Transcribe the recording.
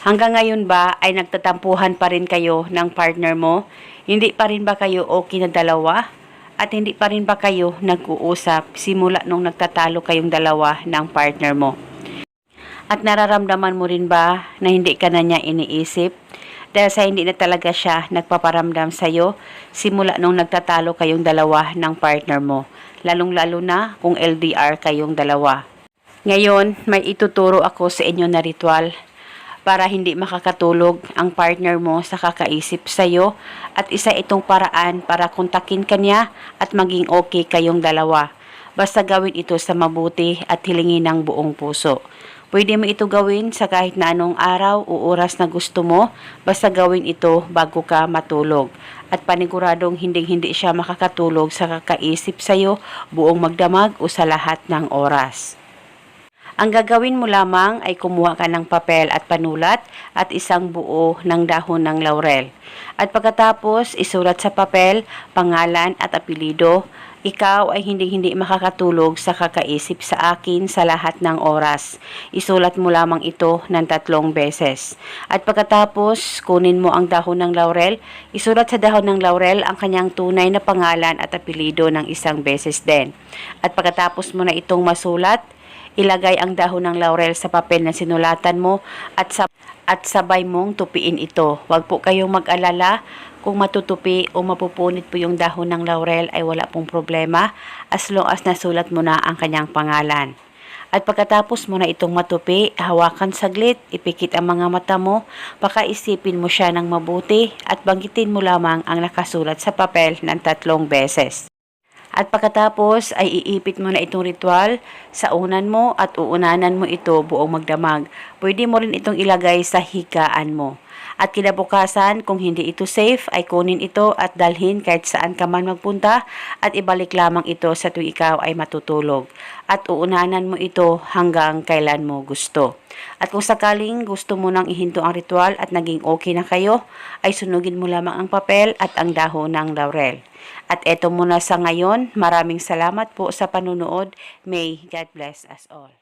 Hanggang ngayon ba ay nagtatampuhan pa rin kayo ng partner mo? Hindi pa rin ba kayo okay na dalawa? At hindi pa rin ba kayo nag-uusap simula nung nagtatalo kayong dalawa ng partner mo? At nararamdaman mo rin ba na hindi ka na niya iniisip? Dahil sa hindi na talaga siya nagpaparamdam sa'yo simula nung nagtatalo kayong dalawa ng partner mo. Lalong-lalo na kung LDR kayong dalawa. Ngayon, may ituturo ako sa inyo na ritual para hindi makakatulog ang partner mo sa kakaisip sa'yo at isa itong paraan para kontakin kanya at maging okay kayong dalawa. Basta gawin ito sa mabuti at hilingin ng buong puso. Pwede mo ito gawin sa kahit na anong araw o oras na gusto mo, basta gawin ito bago ka matulog. At paniguradong hinding-hindi siya makakatulog sa kakaisip sa'yo buong magdamag o sa lahat ng oras. Ang gagawin mo lamang ay kumuha ka ng papel at panulat at isang buo ng dahon ng laurel. At pagkatapos, isulat sa papel, pangalan at apelido. Ikaw ay hindi-hindi makakatulog sa kakaisip sa akin sa lahat ng oras. Isulat mo lamang ito ng tatlong beses. At pagkatapos, kunin mo ang dahon ng laurel. Isulat sa dahon ng laurel ang kanyang tunay na pangalan at apelido ng isang beses din. At pagkatapos mo na itong masulat, ilagay ang dahon ng laurel sa papel na sinulatan mo at sa at sabay mong tupiin ito. Huwag po kayong mag-alala kung matutupi o mapupunit po yung dahon ng laurel ay wala pong problema as long as nasulat mo na ang kanyang pangalan. At pagkatapos mo na itong matupi, hawakan saglit, ipikit ang mga mata mo, pakaisipin mo siya ng mabuti at banggitin mo lamang ang nakasulat sa papel ng tatlong beses. At pagkatapos ay iipit mo na itong ritual sa unan mo at uunanan mo ito buong magdamag. Pwede mo rin itong ilagay sa higaan mo. At kinabukasan, kung hindi ito safe, ay kunin ito at dalhin kahit saan ka man magpunta at ibalik lamang ito sa tuwing ikaw ay matutulog. At uunanan mo ito hanggang kailan mo gusto. At kung sakaling gusto mo nang ihinto ang ritual at naging okay na kayo, ay sunugin mo lamang ang papel at ang dahon ng laurel. At eto muna sa ngayon, maraming salamat po sa panunood. May God bless us all.